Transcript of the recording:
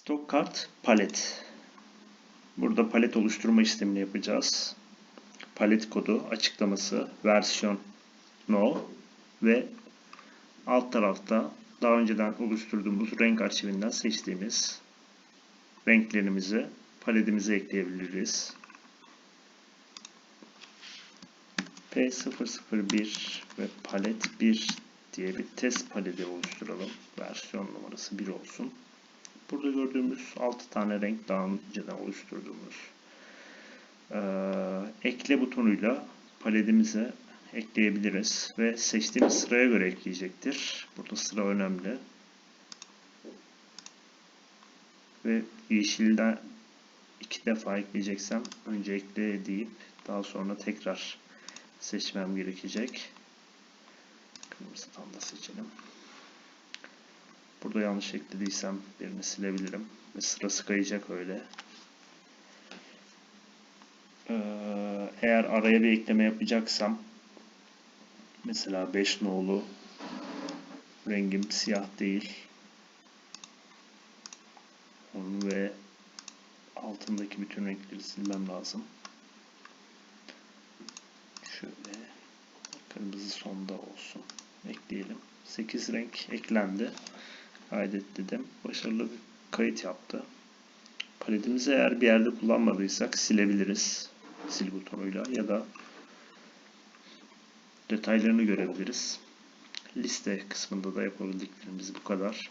Stock kart palet. Burada palet oluşturma işlemini yapacağız. Palet kodu, açıklaması, versiyon no ve alt tarafta daha önceden oluşturduğumuz renk arşivinden seçtiğimiz renklerimizi paletimize ekleyebiliriz. P001 ve palet 1 diye bir test paleti oluşturalım. Versiyon numarası 1 olsun. Burada gördüğümüz 6 tane renk önceden oluşturduğumuz ee, ekle butonuyla paletimize ekleyebiliriz ve seçtiğimiz sıraya göre ekleyecektir. Burada sıra önemli. Ve yeşilden iki defa ekleyeceksem önce ekle deyip daha sonra tekrar seçmem gerekecek. Kırmızıdan da seçelim. Burada yanlış eklediysem birini silebilirim. Ve sırası kayacak öyle. Ee, eğer araya bir ekleme yapacaksam mesela 5 nolu rengim siyah değil. Onu ve altındaki bütün renkleri silmem lazım. Şöyle kırmızı sonda olsun. Ekleyelim. 8 renk eklendi. Kaydet dedim. Başarılı bir kayıt yaptı. Paletimizi eğer bir yerde kullanmadıysak silebiliriz. Sil butonuyla ya da detaylarını görebiliriz. Liste kısmında da yapabildiklerimiz bu kadar.